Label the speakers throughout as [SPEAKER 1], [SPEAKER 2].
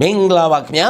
[SPEAKER 1] မင်္ဂလာပါခင်ဗျာ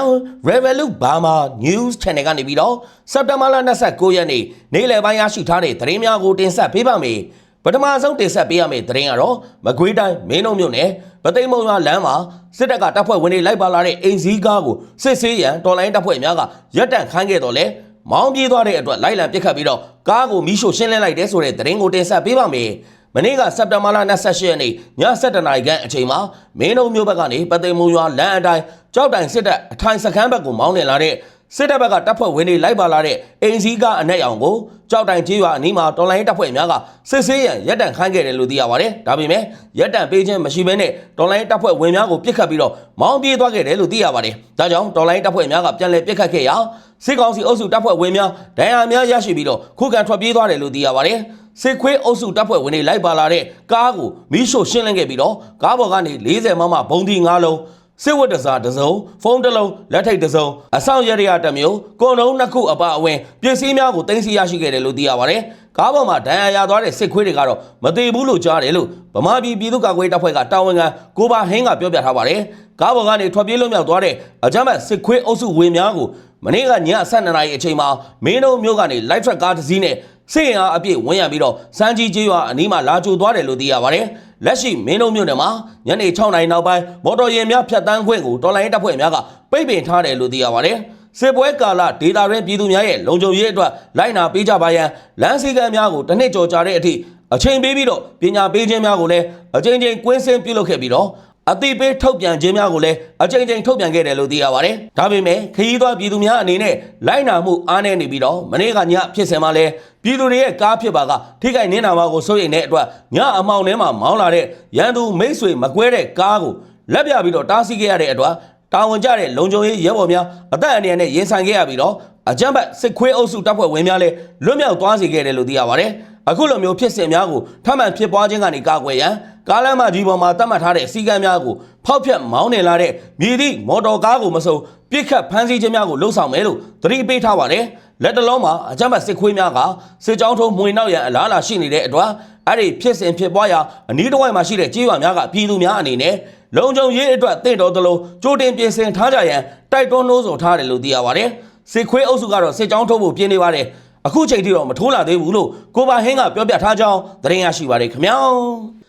[SPEAKER 1] Revolut Burma News Channel ကနေပြီးတော့စက်တဘာလ29ရက်နေ့နေ့လယ်ပိုင်းရရှိထားတဲ့သတင်းများကိုတင်ဆက်ပေးပါမယ်ပထမဆုံးတင်ဆက်ပေးရမယ့်သတင်းကတော့မကွေးတိုင်းမင်းုံမြို့နယ်ဗသိမ်းမုံရွာလမ်းမှာစစ်တပ်ကတပ်ဖွဲ့ဝင်တွေလိုက်ပါလာတဲ့အိမ်စည်းကားကိုစစ်ဆေးရန်တော်လိုင်းတပ်ဖွဲ့များကရပ်တန့်ခိုင်းခဲ့တော့လဲမောင်းပြေးသွားတဲ့အတွက်လိုက်လံပစ်ခတ်ပြီးတော့ကားကိုမီးရှို့ရှင်းလင်းလိုက်တဲ့ဆိုတဲ့သတင်းကိုတင်ဆက်ပေးပါမယ်မနေ့ကစက်တဘာလ28ရက်နေ့ည7:00နာရီခန့်အချိန်မှာမင်းတို့မျိုးဘက်ကနေပသိမ်မုံရွာလမ်းအတိုင်း ကြောက်တိုင်စစ်တပ်အထိုင်စခန်းဘက်ကိုမောင်းနေလာတဲ့စစ်တပ်ဘက်ကတပ်ဖွဲ့ဝင်တွေလိုက်ပါလာတဲ့အိမ်စည်းကအနက်ရောင်ကိုကြောက်တိုင်ကျေးရွာအနီးမှာတော်လိုင်းတပ်ဖွဲ့များကစစ်ဆေးရန်ရပ်တန့်ခိုင်းခဲ့တယ်လို့သိရပါတယ်။ဒါပေမဲ့ရပ်တန့်ပေးခြင်းမရှိဘဲနဲ့တော်လိုင်းတပ်ဖွဲ့ဝင်များကိုပစ်ခတ်ပြီးတော့မောင်းပြေးသွားခဲ့တယ်လို့သိရပါတယ်။ဒါကြောင့်တော်လိုင်းတပ်ဖွဲ့များကပြန်လည်ပစ်ခတ်ခဲ့ရာစစ်ကောင်စီအုပ်စုတပ်ဖွဲ့ဝင်များဒဏ်ရာများရရှိပြီးတော့ခုခံထွက်ပြေးသွားတယ်လို့သိရပါတယ်။စစ်ခွေးအုပ်စုတပ်ဖွဲ့ဝင်တွေလိုက်ပါလာတဲ့ကားကိုမီးရှို့ရှင်းလင်းခဲ့ပြီးတော့ကားပေါ်ကနေ40မမဘုံဒီ9လုံး စစ်ဝတ်တစားတစ်စုံဖုန်းတစ်လုံးလက်ထိတ်တစ်စုံအဆောင်ရရရတစ်မျိုးကွန်လုံးနှစ်ခုအပအဝင်ပစ္စည်းများကိုတင်စီရရှိခဲ့တယ်လို့သိရပါတယ်။ကားပေါ်မှာဒဏ်ရာရသွားတဲ့စစ်ခွေးတွေကတော့မသေးဘူးလို့ကြားတယ်လို့ဗမာပြည်ပြည်သူ့ကာကွယ်တပ်ဖွဲ့ကတာဝန်ခံကိုပါဟင်းကပြောပြထားပါတယ်။ကားပေါ်ကနေထွက်ပြေးလွတ်မြောက်သွားတဲ့အကြမ်းဖက်စစ်ခွေးအုပ်စုဝင်များကိုမနေ့ကည7:00နာရီအချိန်မှာမင်းတို့မြို့ကနေ light truck ကားတစ်စီးနဲ့ စစ်ရင်အားအပြည့်ဝင်ရပြီးတော့စမ်းကြီးကျေးရွာအနီးမှာလာကြိုသွားတယ်လို့သိရပါတယ်။လက်ရှိမင်းတို့မြို့နယ်မှာညနေ6နာရီနောက်ပိုင်းမော်တော်ယာဉ်များဖြတ်တန်းခွင့်ကိုတော်လိုင်းတပ်ဖွဲ့များကပိတ်ပင်ထားတယ်လို့သိရပါတယ်။စစ်ပွဲကာလဒေတာရင်းပြည်သူများရဲ့လုံခြုံရေးအတွက်လိုက်နာပေးကြပါရန်လမ်းစည်းကမ်းများကိုတစ်နှစ်ကျော်ကြာတဲ့အထိအချိန်ပေးပြီးတော့ပညာပေးခြင်းများကိုလည်းအချိန်ချင်းကွင်းဆင်းပြုလုပ်ခဲ့ပြီးတော့ အတိပေးထုတ်ပြန်ခြင်းများကိုလည်းအကြိမ်ကြိမ်ထုတ်ပြန်ခဲ့တယ်လို့သိရပါတယ်။ဒါပေမဲ့ခရီးသွားပြည်သူများအနေနဲ့လိုက်နာမှုအားနည်းနေပြီးတော့မနေ့ကညဖြစ်စင်မှာလဲပြည်သူတွေရဲ့ကားဖြစ်ပါကထိခိုက်နင်းနာမှာကိုစိုးရိမ်တဲ့အတွက်ညအမောင်ထဲမှာမောင်းလာတဲ့ရန်သူမိတ်ဆွေမကွဲတဲ့ကားကိုလက်ပြပြီးတော့တားဆီးခဲ့ရတဲ့အတွက်တာဝန်ကျတဲ့လုံခြုံရေးရဲဘော်များအသက်အန္တရာယ်နဲ့ရင်ဆိုင်ခဲ့ရပြီးတော့အကြမ်းဖက်စစ်ခွေးအုပ်စုတပ်ဖွဲ့ဝင်များလည်းလွတ်မြောက်သွားစေခဲ့တယ်လို့သိရပါတယ်။အခုလိုမျိုးဖြစ်စဉ်များကိုထပ်မံဖြစ်ပွားခြင်းကနေကာကွယ်ရန် ကားလမ်းမကြီးပေါ်မှာတတ်မှတ်ထားတဲ့စီကံများကိုဖောက်ဖျက်မောင်းနေလာတဲ့မြည်သည့်မော်တော်ကားကိုမစုံပြစ်ခတ်ဖမ်းဆီးခြင်းများကိုလှုံ့ဆော်မယ်လို့သတိပေးထားပါတယ်။လက်တလုံးမှာအကြမ်းဖက်စစ်ခွေးများကစစ်ကြောင်းထုံးမှွေနောက်ရန်အလားအလာရှိနေတဲ့အတွက်အဲ့ဒီဖြစ်စဉ်ဖြစ်ပွားရာအနီးတစ်ဝိုက်မှာရှိတဲ့ကြေးရွာများကပြည်သူများအနေနဲ့လုံခြုံရေးအတွက်တင့်တော်သလိုကြိုတင်ပြင်ဆင်ထားကြရန်တိုက်တွန်းလို့ဆိုထားတယ်လို့သိရပါတယ်။စစ်ခွေးအုပ်စုကတော့စစ်ကြောင်းထုံးဖို့ပြင်နေပါတယ်။အခုချိန်ထိတော့မထိုးလာသေးဘူးလို့ကိုပါဟင်းကပြောပြထားကြောင်းသတင်းရရှိပါတယ်ခင်ဗျာ။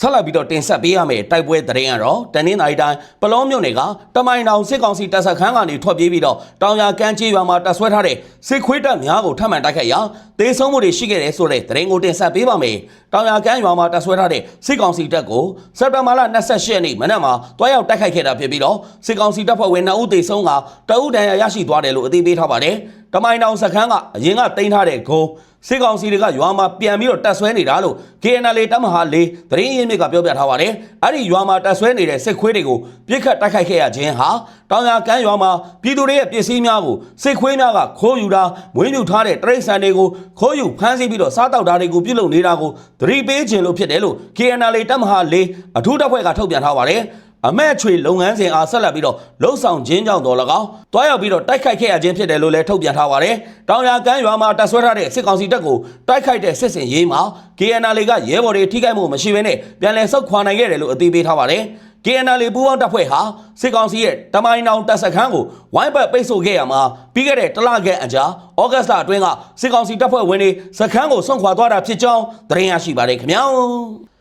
[SPEAKER 1] ဆက်လက်ပြီးတော့တင်ဆက်ပေးရမယ့်တိုက်ပွဲသတင်းကတော့တနင်္သာရီတိုင်းပလောမြို့နယ်ကတမိုင်တောင်စစ်ကောင်စီတပ်စခန်းကနေထွက်ပြေးပြီးတော့တောင်ရကမ်းချေးရွာမှာတပ်ဆွဲထားတဲ့စစ်ခွေးတပ်များကိုထပ်မံတိုက်ခိုက်ရာဒေဆုံးမှုတွေရှိခဲ့တယ်ဆိုတဲ့သတင်းကိုတင်ဆက်ပေးပါမယ်။တောင်ရကမ်းရွာမှာတပ်ဆွဲထားတဲ့စစ်ကောင်စီတပ်ကိုစက်တဘာလ28ရက်နေ့မနက်မှာတွားရောက်တိုက်ခိုက်ခဲ့တာဖြစ်ပြီးတော့စစ်ကောင်စီတပ်ဖွဲ့ဝင်2ဦးသေဆုံးကတအုပ်ဒဏ်ရာရရှိသွားတယ်လို့အသိပေးထားပါတယ်။တမိုင်တောင်စခန်းကအရင်ကတင်ထားတဲ့ဂုံစစ်ကောင်စီတွေကရွာမှာပြန်ပြီးတော့တက်ဆွဲနေတာလို့ KNL တပ်မဟာ၄သတင်းရင်းမြစ်ကပြောပြထားပါတယ်။အဲ့ဒီရွာမှာတက်ဆွဲနေတဲ့စစ်ခွေးတွေကိုပြစ်ခတ်တိုက်ခိုက်ခဲ့ရခြင်းဟာတောင်ရကမ်းရွာမှာပြည်သူတွေရဲ့ပစ္စည်းများကိုစစ်ခွေးများကခိုးယူတာမွေးမြူထားတဲ့တရိတ်ဆန်တွေကိုခိုးယူဖမ်းဆီးပြီးတော့စားတောက်တာတွေကိုပြုလုပ်နေတာကိုသတိပေးခြင်းလို့ဖြစ်တယ်လို့ KNL တပ်မဟာ၄အထူးတပ်ဖွဲ့ကထုတ်ပြန်ထားပါတယ်။ အမက်ချွေလုပ်ငန်းစဉ်အားဆက်လက်ပြီးတော့လှုပ်ဆောင်ခြင်းကြောင့်တော်၎င်းတွားရောက်ပြီးတော့တိုက်ခိုက်ခဲ့ရခြင်းဖြစ်တယ်လို့လည်းထုတ်ပြန်ထားပါတယ်။တောင်ရကမ်းရွာမှာတပ်ဆွဲထားတဲ့စစ်ကောင်စီတပ်ကိုတိုက်ခိုက်တဲ့စစ်စင်ရေးမှာ KNL ကရဲဘော်တွေထိခိုက်မှုမရှိဘဲနဲ့ပြန်လည်ဆုတ်ခွာနိုင်ခဲ့တယ်လို့အသိပေးထားပါတယ်။ KNL ပူးပေါင်းတပ်ဖွဲ့ဟာစစ်ကောင်စီရဲ့တမိုင်းတောင်တပ်စခန်းကိုဝိုင်းပတ်ပိတ်ဆို့ခဲ့ရမှာပြီးခဲ့တဲ့တလခန့်အကြာဩဂတ်စ်လအတွင်းကစစ်ကောင်စီတပ်ဖွဲ့ဝင်တွေစခန်းကိုဆွန့်ခွာသွားတာဖြစ်ကြောင်းသတင်းရရှိပါတယ်ခင်ဗျာ။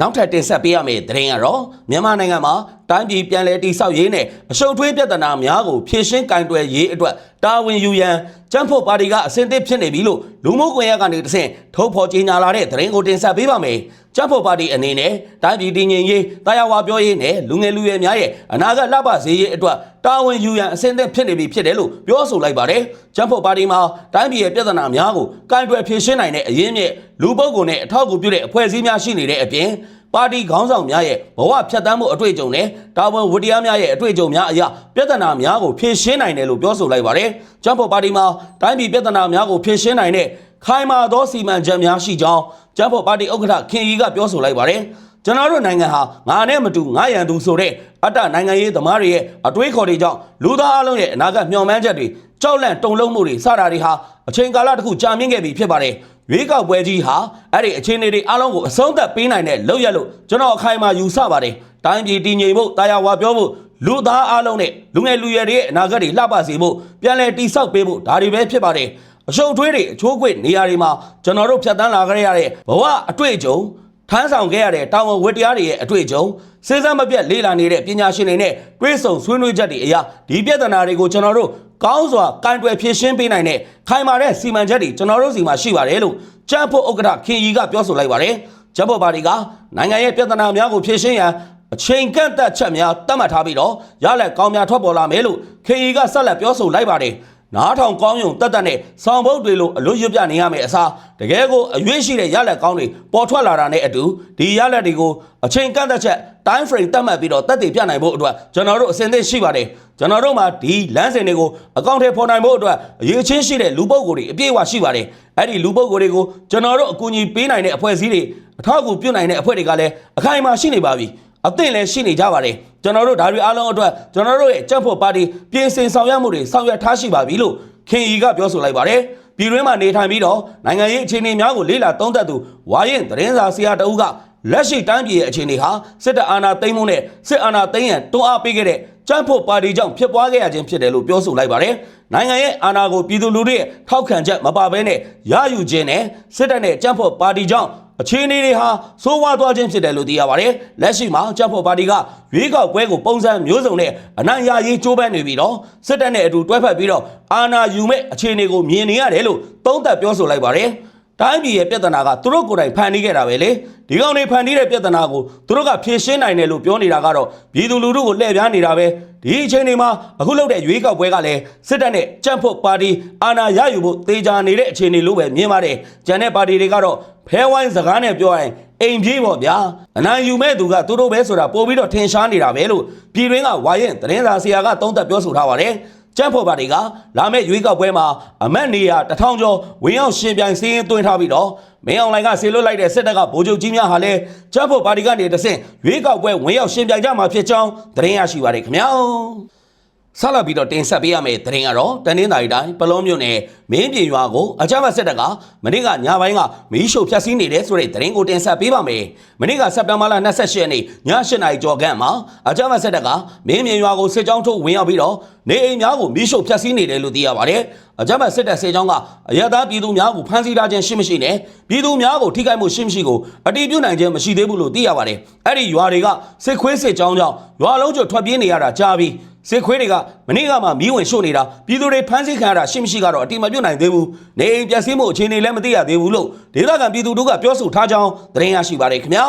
[SPEAKER 1] နောက်ထပ်တင်ဆက်ပေးရမယ့်သတင်းကတော့မြန်မာနိုင်ငံမှာတိုင်းပြည်ပြန်လည်တည်ဆောက်ရေးနဲ့အရှုပ်ထွေးပြဿနာများကိုဖြေရှင်းကင်တွယ်ရေးအတွက် တာဝန်ယူရန်ကျန်းဖို့ပါတီကအစဉ်သစ်ဖြစ်နေပြီလို့လူမှုကွန်ရက်ကနေတဆင့်ထုတ်ဖော်ကြေညာလာတဲ့သတင်းကိုတင်ဆက်ပေးပါမယ်။ကျန်းဖို့ပါတီအနေနဲ့တိုင်းပြည်တည်ငြိမ်ရေးတာယာဝါပြောရေးနဲ့လူငယ်လူရွယ်များရဲ့အနာဂတ်လှပစေရေးအတွက်တာဝန်ယူရန်အစဉ်သစ်ဖြစ်နေပြီဖြစ်တယ်လို့ပြောဆိုလိုက်ပါတယ်။ကျန်းဖို့ပါတီမှာတိုင်းပြည်ရဲ့ပြဿနာများကိုကင်တွယ်ဖြေရှင်းနိုင်တဲ့အရင်းမြစ်လူပုဂ္ဂိုလ်နဲ့အထောက်အကူပြုတဲ့အဖွဲ့အစည်းများရှိနေတဲ့အပြင် ပါတီခေါင်းဆောင်များရဲ့ဘဝဖြတ်တန်းမှုအတွေ့အကြုံနဲ့တာဝန်ဝတ္တရားများရဲ့အတွေ့အကြုံများအရာပြဿနာများကိုဖြေရှင်းနိုင်တယ်လို့ပြောဆိုလိုက်ပါတယ်။ကျန်းဖို့ပါတီမှာတိုင်းပြည်ပြဿနာများကိုဖြေရှင်းနိုင်တဲ့ခိုင်မာသောစီမံချက်များရှိကြောင်းကျန်းဖို့ပါတီဥက္ကဋ္ဌခင်ကြီးကပြောဆိုလိုက်ပါတယ်။ကျွန်တော်တို့နိုင်ငံဟာငါနဲ့မတူငါရန်သူဆိုတဲ့အတ္တနိုင်ငံရေးသမားတွေရဲ့အတွေးခေါ်တွေကြောင့်လူသားအလုံးရဲ့အနာဂတ်မျှော်မှန်းချက်တွေကြောက်လန့်တုန်လှုပ်မှုတွေစတာတွေဟာအချိန်ကာလတစ်ခုကြာမြင့်ခဲ့ပြီဖြစ်ပါတယ် ရွေးကောက်ပွဲကြီးဟာအဲ့ဒီအခြေအနေတွေအလုံးကိုအဆုံးသတ်ပေးနိုင်တဲ့လောက်ရလို့ကျွန်တော်အခိုင်အမာယူဆပါတယ်တိုင်းပြည်တည်ငြိမ်ဖို့တာယာဝါပြောဖို့လူသားအလုံးနဲ့လူငယ်လူရွယ်တွေရဲ့အနာဂတ်တွေလှပစေဖို့ပြန်လည်တိဆောက်ပေးဖို့ဒါတွေပဲဖြစ်ပါတယ်အရှုံထွေးတွေအချိုးကွေ့နေရာတွေမှာကျွန်တော်တို့ဖြတ်တန်းလာကြရတဲ့ဘဝအတွေ့အကြုံ ထမ်းဆောင်ခဲ့ရတဲ့တာဝန်ဝတ္တရားတွေရဲ့အတွေ့အကြုံစဉ်းစားမပြတ်လေ့လာနေတဲ့ပညာရှင်တွေနဲ့တွဲဆုံဆွေးနွေးချက်တွေအရာဒီပြဿနာတွေကိုကျွန်တော်တို့ကောင်းစွာကင်တွယ်ဖြေရှင်းပေးနိုင်တဲ့ခိုင်မာတဲ့စီမံချက်တွေကျွန်တော်တို့စီမှာရှိပါတယ်လို့ကျန်းဖို့ဥက္ကဋ္ဌခင်ကြီးကပြောဆိုလိုက်ပါတယ်ကျန်းဖို့ပါတီကနိုင်ငံရဲ့ပြဿနာများကိုဖြေရှင်းရန်အချိန်ကန့်သက်ချက်များတတ်မှတ်ထားပြီးတော့ရလက်ကောင်းများထွက်ပေါ်လာမယ်လို့ခင်ကြီးကဆက်လက်ပြောဆိုလိုက်ပါတယ် နားထောင်ကောင်းယုံတက်တက်နဲ့ဆောင်ပုတ်တွေလိုအလွတ်ရွတ်ပြနေရမယ်အစားတကယ်ကိုအရွေးရှိတဲ့ရလက်ကောင်းတွေပေါ်ထွက်လာတာနဲ့အတူဒီရလက်တွေကိုအချိန်ကန့်သက်ချက် time frame တတ်မှတ်ပြီးတော့တက်တည်ပြနိုင်ဖို့အတွက်ကျွန်တော်တို့အစဉ်သင့်ရှိပါတယ်ကျွန်တော်တို့မှာဒီလမ်းစဉ်တွေကိုအကောင့်ထဲပေါ်နိုင်ဖို့အတွက်အရေးချင်းရှိတဲ့လူပုဂ္ဂိုလ်တွေအပြည့်အဝရှိပါတယ်အဲ့ဒီလူပုဂ္ဂိုလ်တွေကိုကျွန်တော်တို့အကူအညီပေးနိုင်တဲ့အဖွဲ့အစည်းတွေအထောက်အကူပြုနိုင်တဲ့အဖွဲ့တွေကလည်းအခိုင်အမာရှိနေပါပြီအသင့်လည်းရှိနေကြပါတယ် ကျွန်တော်တို့ဒါတွေအားလုံးအတွက်ကျွန်တော်တို့ရဲ့ကြက်ဖို့ပါတီပြင်ဆင်ဆောင်ရွက်မှုတွေဆောင်ရွက်ထားရှိပါပြီလို့ခင်ဤကပြောဆိုလိုက်ပါတယ်ပြည်တွင်းမှာနေထိုင်ပြီးတော့နိုင်ငံရေးအခြေအနေများကိုလေ့လာသုံးသပ်သူဝါရင်သတင်းစာဆရာတအုပ်ကလက်ရှိတိုင်းပြည်ရဲ့အခြေအနေဟာစစ်တပ်အာဏာသိမ်းမှုနဲ့စစ်အာဏာသိမ်းရန်တွန်းအားပေးခဲ့တဲ့ကြမ်းဖို့ပါတီကြောင့်ဖြစ်ပွားခဲ့ရခြင်းဖြစ်တယ်လို့ပြောဆိုလိုက်ပါတယ်။နိုင်ငံရဲ့အာဏာကိုပြည်သူလူထုရဲ့ထောက်ခံချက်မပါဘဲနဲ့ရယူခြင်းနဲ့စစ်တပ်နဲ့ကြမ်းဖို့ပါတီကြောင့် အခြေအနေတွေဟာဆိုးဝါးသွားခြင်းဖြစ်တယ်လို့သိရပါတယ်။လက်ရှိမှာကြက်ဖို့ပါတီကရွေးကောက်ပွဲကိုပုံစံမျိုးစုံနဲ့အနိုင်ရရေးကြိုးပမ်းနေပြီးတော့စစ်တပ်နဲ့အတူတွဲဖက်ပြီးတော့အာဏာယူမဲ့အခြေအနေကိုမြင်နေရတယ်လို့သုံးသပ်ပြောဆိုလိုက်ပါတယ်။တိုင်းပြည်ရဲ့ပြဿနာကသူတို့ကိုယ်တိုင်ဖန်တီးခဲ့တာပဲလေဒီကောင်တွေဖန်တီးတဲ့ပြဿနာကိုသူတို့ကဖြေရှင်းနိုင်တယ်လို့ပြောနေတာကတော့ပြည်သူလူထုကိုလှည့်ပြားနေတာပဲဒီအချိန်တွေမှာအခုလုပ်တဲ့ရွေးကောက်ပွဲကလည်းစစ်တပ်နဲ့ကြံ့ဖို့ပါတီအာဏာရယူဖို့တေချာနေတဲ့အခြေအနေလို့ပဲမြင်ပါတယ်ကြံတဲ့ပါတီတွေကတော့ ဖဲဝိုင်းစကားနဲ့ပြောရင်အိမ်ပြေးပေါ့ဗျာအနိုင်ယူမဲ့သူကသူတို့ပဲဆိုတာပို့ပြီးတော့ထင်ရှားနေတာပဲလို့ပြည်တွင်းကဝါရင်သတင်းစာဆရာကသုံးသပ်ပြောဆိုထားပါတယ်ကျန်းဖော်ပါတီကလာမယ့်ရွေးကောက်ပွဲမှာအမတ်နေရာတထောင်ကျော်ဝင်ရောက်ရှင်ပြိုင်စည်းရင်သွင်းထားပြီးတော့မင်းအောင်လှိုင်ကဆေလွတ်လိုက်တဲ့စစ်တပ်ကဗိုလ်ချုပ်ကြီးများဟာလည်းကျန်းဖော်ပါတီကနေတဆင့်ရွေးကောက်ပွဲဝင်ရောက်ရှင်ပြိုင်ကြမှာဖြစ်ကြောင်းသတင်းရရှိပါရခင်ဗျာ ဆက်လက်ပြီးတော့တင်ဆက်ပေးရမယ့်သတင်းကတော့တနင်္သာရီတိုင်းပလောမြို့နယ်မင်းပြင်ရွာကိုအကြမ်းဖက်စစ်တပ်ကမနေ့ကညပိုင်းကမီးရှို့ဖျက်ဆီးနေတယ်ဆိုတဲ့သတင်းကိုတင်ဆက်ပေးပါမယ်။မနေ့ကစက်တင်ဘာလ28ရက်နေ့ည8နာရီကျော်ခန့်မှာအကြမ်းဖက်စစ်တပ်ကမင်းပြင်ရွာကိုစစ်ကြောင်းထုတ်ဝင်ရောက်ပြီးတော့နေအိမ်များကိုမီးရှို့ဖျက်ဆီးနေတယ်လို့သိရပါတယ်။အကြမ်းဖက်စစ်တပ်စစ်ကြောင်းကအရသာပြည်သူများကိုဖမ်းဆီးထားခြင်းရှိမရှိနဲ့ပြည်သူများကိုထိခိုက်မှုရှိမရှိကိုအတိပြုနိုင်ခြင်းမရှိသေးဘူးလို့သိရပါတယ်။အဲ့ဒီရွာတွေကစစ်ခွေးစစ်ကြောင်းကြောင့်ရွာလုံးကျွတ်ထွက်ပြေးနေရတာကြားပြီး စစ်ခွေးတွေကမနေ့ကမှမီးဝင်ရှို့နေတာပြည်သူတွေဖမ်းဆီးခံရတာရှိမရှိကတော့အတိမပြုတ်နိုင်သေးဘူးနေအိမ်ပျက်စီးမှုအခြေအနေလည်းမသိရသေးဘူးလို့ဒေသခံပြည်သူတို့ကပြောဆိုထားကြောင်းသတင်းရရှိပါတယ်ခင်ဗျာ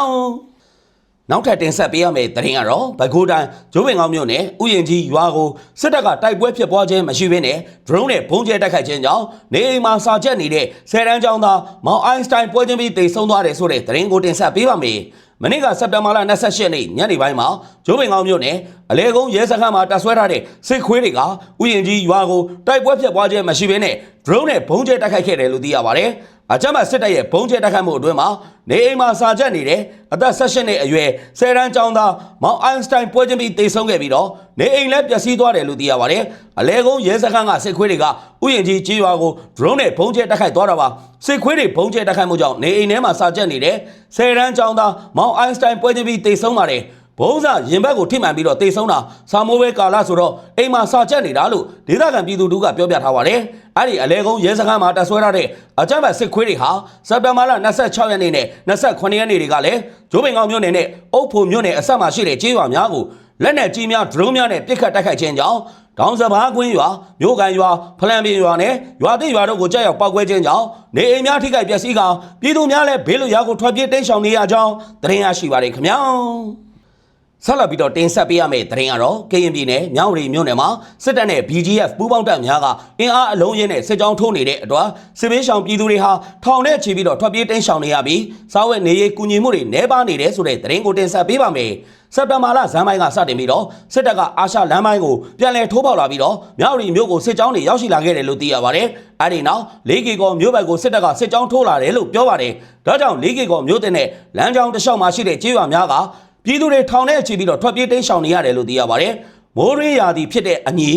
[SPEAKER 1] နောက်ထပ်တင်ဆက်ပေးရမယ့်သတင်းကတော့ဘကိုးတိုင်းဂျိုးပင်ကောင်းမြို့နယ်ဥယျင်ကြီးရွာကိုစစ်တပ်ကတိုက်ပွဲဖြစ်ပွားခြင်းမရှိဘဲနဲ့ drone နဲ့ဘုံကျဲတိုက်ခိုက်ခြင်းကြောင့်နေအိမ်မှာစာချက်နေတဲ့ဆယ်တန်းကျောင်းသားမောင်အိုင်းစတိုင်းပွဲချင်းပြီးတိတ်ဆုံးသွားတယ်ဆိုတဲ့သတင်းကိုတင်ဆက်ပေးပါမယ် မနေ့ကစက်တင်ဘာလ28ရက်နေ့ညနေပိုင်းမှာဂျိုးပင်ကောင်းမြို့နယ်အလဲကုန်းရဲစခန်းမှာတပ်ဆွဲထားတဲ့စစ်ခွေးတွေကဥယျင်ကြီးရွာကိုတိုက်ပွဲဖြစ်ပွားခြင်းမရှိဘဲနဲ့ drone နဲ့ဘုံကျဲတိုက်ခိုက်ခဲ့တယ်လို့သိရပါတယ် အကြမ်းဖက်စစ်တပ်ရဲ့ဘုံကျဲတိုက်ခိုက်မှုအတွင်းမှာနေအိမ်မှာစာချက်နေတဲ့အသက်16နှစ်အရွယ်ဆယ်တန်းကျောင်းသားမောင်အိုင်းစတိုင်းပွဲချင်းပြီးတိတ်ဆုံးခဲ့ပြီးတော့နေအိမ်လည်းပျက်စီးသွားတယ်လို့သိရပါတယ်။အလဲကုန်းရဲစခန်းကစစ်ခွေးတွေကဥယျာဉ်ကြီးကြေးရွာကို drone နဲ့ဘုံကျဲတိုက်ခိုက်သွားတာပါ။စစ်ခွေးတွေဘုံကျဲတိုက်ခိုက်မှုကြောင့်နေအိမ်ထဲမှာစာချက်နေတဲ့ဆယ်တန်းကျောင်းသားမောင်အိုင်းစတိုင်းပွဲချင်းပြီးတိတ်ဆုံးပါတယ်။ ဘုံစာရင်ဘက်ကိုထိမှန်ပြီးတော့တိတ်ဆုံးတာစာမိုးပဲကာလဆိုတော့အိမ်မှာစာချက်နေတာလို့ဒေသခံပြည်သူတို့ကပြောပြထားပါတယ်။အဲ့ဒီအလဲကုန်းရဲစခန်းမှာတပ်ဆွဲထားတဲ့အကြမ်းဖက်စစ်ခွေးတွေဟာစက်တင်ဘာလ26ရက်နေ့နဲ့28ရက်နေ့တွေကလည်းဂျိုးပင်ကောင်မြို့နယ်နဲ့အုတ်ဖို့မြို့နယ်အဆက်မှာရှိတဲ့ကျေးရွာများကိုလက်နက်ကြီးများဒရုန်းများနဲ့ပစ်ခတ်တိုက်ခိုက်ခြင်းကြောင့်ဒေါင်းစဘာကွင်းရွာမြို့ကန်ရွာဖလန်ပင်ရွာနဲ့ရွာတိရွာတို့ကိုကြောက်ရောက်ပောက်ကွဲခြင်းကြောင့်နေအိမ်များထိခိုက်ပျက်စီးကပြည်သူများလည်းဘေးလွတ်ရာကိုထွက်ပြေးတိမ်းရှောင်နေရကြောင်းသတင်းရရှိပါရခင်ဗျာ ဆက်လက်ပြီးတော့တင်ဆက်ပေးရမယ့်သတင်းကတော့ကရင်ပြည်နယ်မြောက်ရီမြို့နယ်မှာစစ်တပ်နဲ့ BGF ပူးပေါင်းတပ်များကအင်အားအလုံးရင်းနဲ့စစ်ကြောင်းထိုးနေတဲ့အတွက်စစ်ဘေးရှောင်ပြည်သူတွေဟာထောင်နဲ့ချီပြီးတော့ထွက်ပြေးတိမ်းရှောင်နေရပြီးစားဝတ်နေရေးကူညီမှုတွေနှဲပါနေတယ်ဆိုတဲ့သတင်းကိုတင်ဆက်ပေးပါမယ်စက်တဘာလဇန်ပိုင်းကစတင်ပြီးတော့စစ်တပ်ကအာရှလမ်းပိုင်းကိုပြန်လည်ထိုးပေါက်လာပြီးတော့မြောက်ရီမြို့ကိုစစ်ကြောင်းတွေရောက်ရှိလာခဲ့တယ်လို့သိရပါတယ်။အဲဒီနောက်လေးကီကောမြို့ဘက်ကိုစစ်တပ်ကစစ်ကြောင်းထိုးလာတယ်လို့ပြောပါတယ်။ဒါကြောင့်လေးကီကောမြို့တဲ့နဲ့လမ်းကြောင်းတစ်လျှောက်မှာရှိတဲ့ကျေးရွာများက ပြည်သူတွေထောင်ထဲချီပြီးတော့ထွက်ပြေးတိမ်းရှောင်နေရတယ်လို့သိရပါတယ်။မိုးရင်းရာသီဖြစ်တဲ့အညီ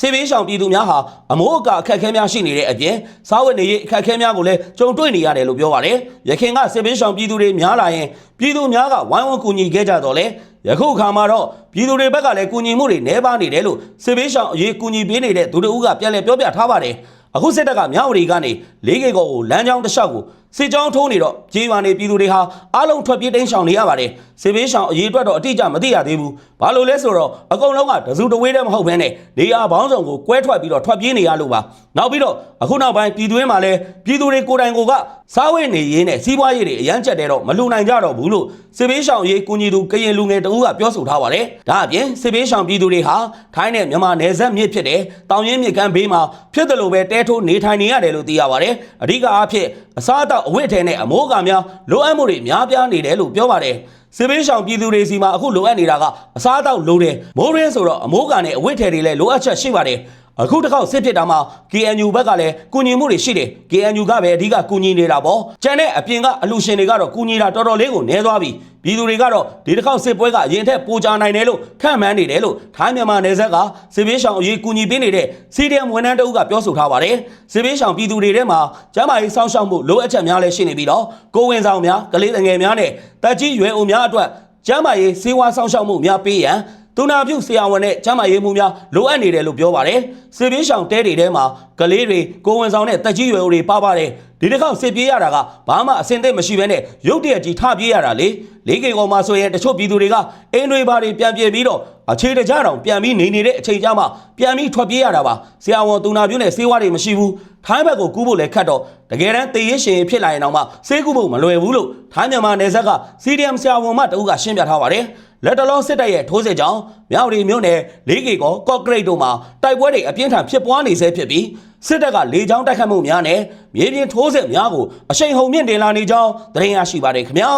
[SPEAKER 1] စေဘေးရှောင်ပြည်သူများဟာအမိုးအကာအခက်အခဲများရှိနေတဲ့အပြင်စားဝတ်နေရေးအခက်အခဲများကိုလည်းကြုံတွေ့နေရတယ်လို့ပြောပါတယ်။ရခိုင်ကစေဘေးရှောင်ပြည်သူတွေများလာရင်ပြည်သူများကဝိုင်းဝန်းကူညီခဲ့ကြတော့လေယခုအခါမှာတော့ပြည်သူတွေဘက်ကလည်းကူညီမှုတွေနှဲပါနေတယ်လို့စစ်ဘေးရှောင်အရေးကူညီပေးနေတဲ့သူတို့ကပြန်လည်ပြောပြထားပါတယ်အခုစစ်တပ်ကမြောက်ဝတီကနေလေးကေကောကိုလမ်းကြောင်းတစ်လျှောက်ကို စစ်ကြောင်းထိုးနေတော့ကြေးရွာနေပြည်သူတွေဟာအားလုံးထွက်ပြေးတိမ်းရှောင်နေရပါတယ်စစ်ဘေးရှောင်အရေးအတွက်တော့အတိအကျမသိရသေးဘူးဘာလို့လဲဆိုတော့အကုန်လုံးကတစုတဝေးတည်းမဟုတ်ဘဲနဲ့နေရာဘောင်းဆောင်ကိုကွဲထွက်ပြီးတော့ထွက်ပြေးနေရလို့ပါနောက်ပြီးတော့အခုနောက်ပိုင်းပြည်သူတွေမှာလည်းပြည်သူတွေကိုယ်တိုင်ကိုကစားဝတ်နေရေးနဲ့စီးပွားရေးတွေအရန်ချက်တဲ့တော့မလူနိုင်ကြတော့ဘူးလို့စစ်ဘေးရှောင်ရေးကူညီသူကရင်လူငယ်တဦးကပြောဆိုထားပါတယ်ဒါအပြင်စစ်ဘေးရှောင်ပြည်သူတွေဟာထိုင်းနဲ့မြန်မာနယ်စပ်မြစ်ဖြစ်တဲ့တောင်ရင်းမြစ်ကမ်းဘေးမှာဖြစ်တယ်လို့ပဲတဲထိုးနေထိုင်နေရတယ်လို့သိရပါတယ်အဓိကအားဖြင့်အစားအသောက်အဝတ်အထည်နဲ့အမိုးအကာများလိုအပ်မှုတွေများပြားနေတယ်လို့ပြောပါတယ်စစ်ဘေးရှောင်ပြည်သူတွေစီမှာအခုလိုအပ်နေတာကအစားအသောက်လိုတယ်မိုးရင်းဆိုတော့အမိုးကာနဲ့အဝတ်ထည်တွေလည်းလိုအပ်ချက်ရှိပါတယ် အခုတစ်ခေါက်စစ်ဖြစ်တာမှာ KNU ဘက်ကလည်းကူညီမှုတွေရှိတယ် KNU ကပဲအဓိကကူညီနေတာပေါ့ကျန်တဲ့အပြင်ကအလူရှင်တွေကတော့ကူညီတာတော်တော်လေးကိုနည်းသွားပြီပြည်သူတွေကတော့ဒီတစ်ခေါက်စစ်ပွဲကအရင်ထက်ပိုကြနိုင်တယ်လို့ခံမှန်းနေတယ်လို့ထိုင်းမြန်မာနယ်စပ်ကစစ်ဘေးရှောင်အရေးကူညီပေးနေတဲ့ CDM ဝန်ထမ်းတအုပ်ကပြောဆိုထားပါတယ်စစ်ဘေးရှောင်ပြည်သူတွေထဲမှာကျန်းမာရေးစောင့်ရှောက်မှုလိုအပ်ချက်များလည်းရှိနေပြီးတော့ကိုယ်ဝင်ဆောင်များကလေးငယ်များနဲ့တက်ကြီးရွယ်အိုများအတွက်ကျန်းမာရေးစေဝါစောင့်ရှောက်မှုများပေးရန် သူနာပြုဆရာဝန်နဲ့ကျမ်းမာရေးမှုများလိုအပ်နေတယ်လို့ပြောပါတယ်။စစ်ပြေးရှောင်တဲတွေထဲမှာကလေးတွေကိုယ်ဝန်ဆောင်တဲ့တက်ကြီးရွယ်အိုတွေပါပါတယ်။ဒီတစ်ခေါက်စစ်ပြေးရတာကဘာမှအဆင်သင့်မရှိဘဲနဲ့ရုတ်တရက်ကြီးထပြေးရတာလေ။လေးကေကောင်မှာဆိုရင်တချို့ပြည်သူတွေကအိမ်တွေဘာတွေပြန်ပြေးပြီးတော့အခြေတကြတောင်ပြန်ပြီးနေနေတဲ့အချိန်ကြမှာပြန်ပြီးထွက်ပြေးရတာပါ။ဆရာဝန်သူနာပြုနဲ့ဆေးဝါးတွေမရှိဘူး။ထိုင်းဘက်ကိုကူးဖို့လည်းခတ်တော့တကယ်တမ်းတေးရရှင်ဖြစ်လာရင်တော့မှဆေးကူးဖို့မလွယ်ဘူးလို့ထိုင်းမြန်မာနယ်စပ်က CDM ဆရာဝန်မတအုပ်ကရှင်းပြထားပါတယ်။ လက်တလုံးစစ်တပ်ရဲ့ထိုးစစ်ကြောင့်မြောက်ရီမြို့နယ်လေးကေကောကော့ကရိတ်တို့မှာတိုက်ပွဲတွေအပြင်းထန်ဖြစ်ပွားနေဆဲဖြစ်ပြီးစစ်တပ်ကလေကြောင်းတိုက်ခတ်မှုများနဲ့မြေပြင်ထိုးစစ်များကိုအရှိန်ဟုန်မြင့်တင်လာနေကြောင်းသတင်းရရှိပါတယ်ခင်ဗျာ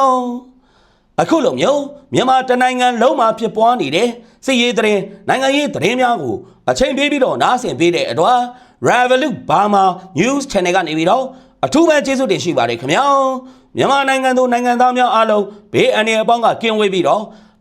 [SPEAKER 1] အခုလိုမျိုးမြန်မာတနိုင်ငံလုံးမှာဖြစ်ပွားနေတဲ့စစ်ရေးသတင်းနိုင်ငံရေးသတင်းများကိုအချိန်ပေးပြီးတော့နားဆင်ပေးတဲ့အတွက် Revolut Burma News Channel ကနေပြီးတော့အထူးပဲကျေးဇူးတင်ရှိပါတယ်ခင်ဗျာမြန်မာနိုင်ငံသူနိုင်ငံသားများအားလုံးဘေးအန္တရာယ်အပေါင်းကကင်းဝေးပြီးတော့